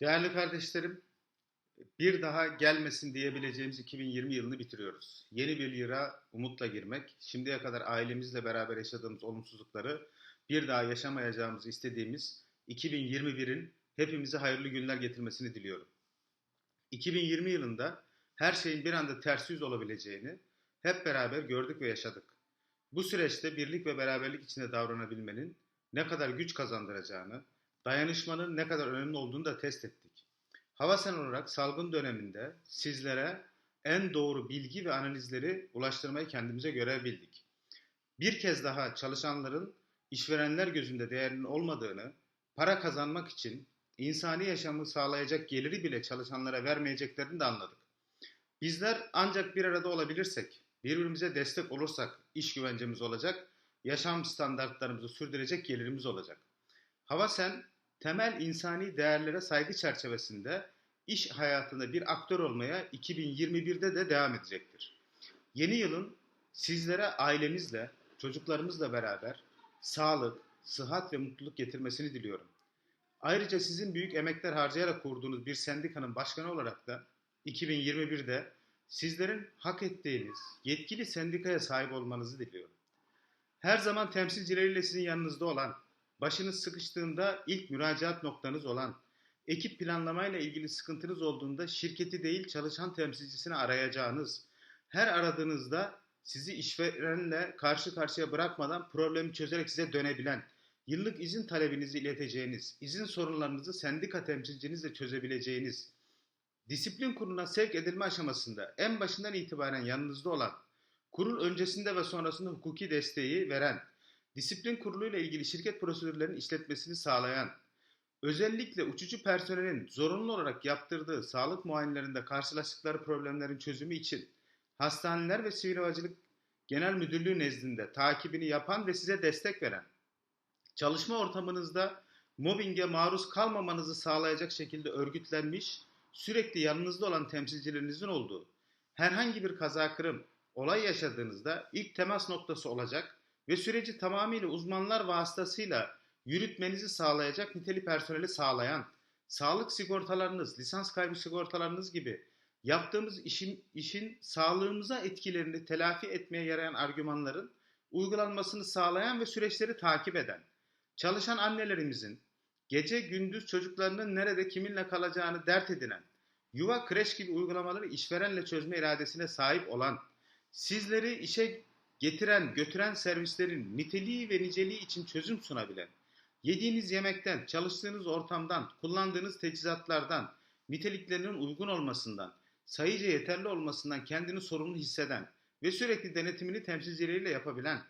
Değerli kardeşlerim, bir daha gelmesin diyebileceğimiz 2020 yılını bitiriyoruz. Yeni bir yıla umutla girmek, şimdiye kadar ailemizle beraber yaşadığımız olumsuzlukları bir daha yaşamayacağımızı istediğimiz 2021'in hepimize hayırlı günler getirmesini diliyorum. 2020 yılında her şeyin bir anda ters yüz olabileceğini hep beraber gördük ve yaşadık. Bu süreçte birlik ve beraberlik içinde davranabilmenin ne kadar güç kazandıracağını, dayanışmanın ne kadar önemli olduğunu da test ettik. Havasen olarak salgın döneminde sizlere en doğru bilgi ve analizleri ulaştırmayı kendimize görev bildik. Bir kez daha çalışanların işverenler gözünde değerinin olmadığını, para kazanmak için insani yaşamı sağlayacak geliri bile çalışanlara vermeyeceklerini de anladık. Bizler ancak bir arada olabilirsek, birbirimize destek olursak iş güvencemiz olacak, yaşam standartlarımızı sürdürecek gelirimiz olacak. Havasen temel insani değerlere saygı çerçevesinde iş hayatında bir aktör olmaya 2021'de de devam edecektir. Yeni yılın sizlere ailemizle, çocuklarımızla beraber sağlık, sıhhat ve mutluluk getirmesini diliyorum. Ayrıca sizin büyük emekler harcayarak kurduğunuz bir sendikanın başkanı olarak da 2021'de sizlerin hak ettiğiniz yetkili sendikaya sahip olmanızı diliyorum. Her zaman temsilcileriyle sizin yanınızda olan, başınız sıkıştığında ilk müracaat noktanız olan, ekip planlamayla ilgili sıkıntınız olduğunda şirketi değil çalışan temsilcisini arayacağınız, her aradığınızda sizi işverenle karşı karşıya bırakmadan problemi çözerek size dönebilen, yıllık izin talebinizi ileteceğiniz, izin sorunlarınızı sendika temsilcinizle çözebileceğiniz, disiplin kuruluna sevk edilme aşamasında en başından itibaren yanınızda olan, kurul öncesinde ve sonrasında hukuki desteği veren, disiplin kuruluyla ilgili şirket prosedürlerinin işletmesini sağlayan, özellikle uçucu personelin zorunlu olarak yaptırdığı sağlık muayenelerinde karşılaştıkları problemlerin çözümü için hastaneler ve sivil havacılık genel müdürlüğü nezdinde takibini yapan ve size destek veren, çalışma ortamınızda mobbinge maruz kalmamanızı sağlayacak şekilde örgütlenmiş, sürekli yanınızda olan temsilcilerinizin olduğu, herhangi bir kaza kırım, olay yaşadığınızda ilk temas noktası olacak ve süreci tamamıyla uzmanlar vasıtasıyla yürütmenizi sağlayacak niteli personeli sağlayan, sağlık sigortalarınız, lisans kaybı sigortalarınız gibi yaptığımız işin, işin sağlığımıza etkilerini telafi etmeye yarayan argümanların uygulanmasını sağlayan ve süreçleri takip eden, çalışan annelerimizin gece gündüz çocuklarının nerede kiminle kalacağını dert edinen, yuva kreş gibi uygulamaları işverenle çözme iradesine sahip olan, sizleri işe getiren, götüren servislerin niteliği ve niceliği için çözüm sunabilen, yediğiniz yemekten, çalıştığınız ortamdan, kullandığınız teçhizatlardan, niteliklerinin uygun olmasından, sayıca yeterli olmasından kendini sorumlu hisseden ve sürekli denetimini temsilcileriyle yapabilen,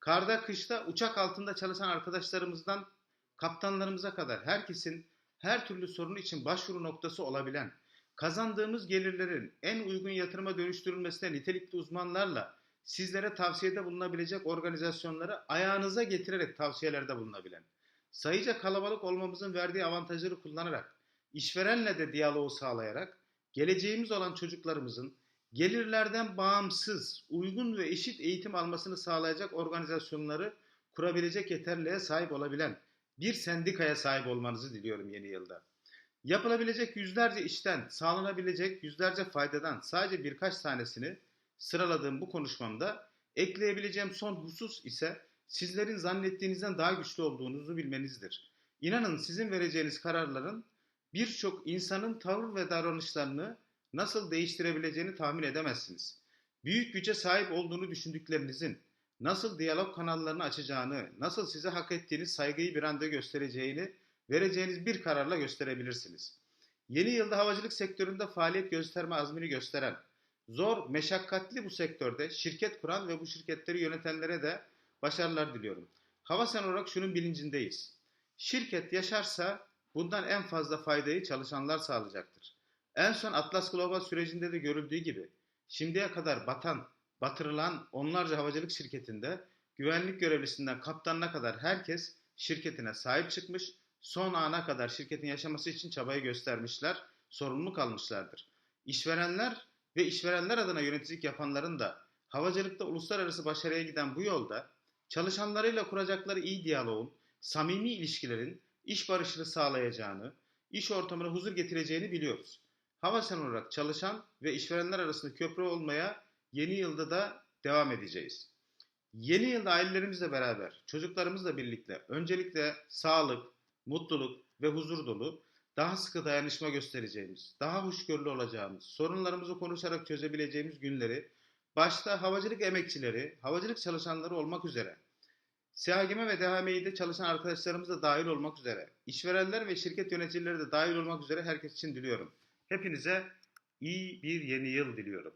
karda kışta uçak altında çalışan arkadaşlarımızdan kaptanlarımıza kadar herkesin her türlü sorunu için başvuru noktası olabilen, kazandığımız gelirlerin en uygun yatırıma dönüştürülmesine nitelikli uzmanlarla sizlere tavsiyede bulunabilecek organizasyonları ayağınıza getirerek tavsiyelerde bulunabilen, sayıca kalabalık olmamızın verdiği avantajları kullanarak, işverenle de diyaloğu sağlayarak, geleceğimiz olan çocuklarımızın gelirlerden bağımsız, uygun ve eşit eğitim almasını sağlayacak organizasyonları kurabilecek yeterliğe sahip olabilen bir sendikaya sahip olmanızı diliyorum yeni yılda. Yapılabilecek yüzlerce işten, sağlanabilecek yüzlerce faydadan sadece birkaç tanesini sıraladığım bu konuşmamda ekleyebileceğim son husus ise sizlerin zannettiğinizden daha güçlü olduğunuzu bilmenizdir. İnanın sizin vereceğiniz kararların birçok insanın tavır ve davranışlarını nasıl değiştirebileceğini tahmin edemezsiniz. Büyük güce sahip olduğunu düşündüklerinizin nasıl diyalog kanallarını açacağını, nasıl size hak ettiğiniz saygıyı bir anda göstereceğini vereceğiniz bir kararla gösterebilirsiniz. Yeni yılda havacılık sektöründe faaliyet gösterme azmini gösteren, zor, meşakkatli bu sektörde şirket kuran ve bu şirketleri yönetenlere de başarılar diliyorum. Havasen olarak şunun bilincindeyiz. Şirket yaşarsa bundan en fazla faydayı çalışanlar sağlayacaktır. En son Atlas Global sürecinde de görüldüğü gibi şimdiye kadar batan, batırılan onlarca havacılık şirketinde güvenlik görevlisinden kaptanına kadar herkes şirketine sahip çıkmış, son ana kadar şirketin yaşaması için çabayı göstermişler, sorumluluk almışlardır. İşverenler ve işverenler adına yöneticilik yapanların da havacılıkta uluslararası başarıya giden bu yolda çalışanlarıyla kuracakları iyi diyaloğun, samimi ilişkilerin iş barışını sağlayacağını, iş ortamına huzur getireceğini biliyoruz. Havasen olarak çalışan ve işverenler arasında köprü olmaya yeni yılda da devam edeceğiz. Yeni yılda ailelerimizle beraber, çocuklarımızla birlikte öncelikle sağlık, mutluluk ve huzur dolu, daha sıkı dayanışma göstereceğimiz, daha hoşgörülü olacağımız, sorunlarımızı konuşarak çözebileceğimiz günleri, başta havacılık emekçileri, havacılık çalışanları olmak üzere, SİHAGM ve DHMİ'de çalışan arkadaşlarımız da dahil olmak üzere, işverenler ve şirket yöneticileri de dahil olmak üzere herkes için diliyorum. Hepinize iyi bir yeni yıl diliyorum.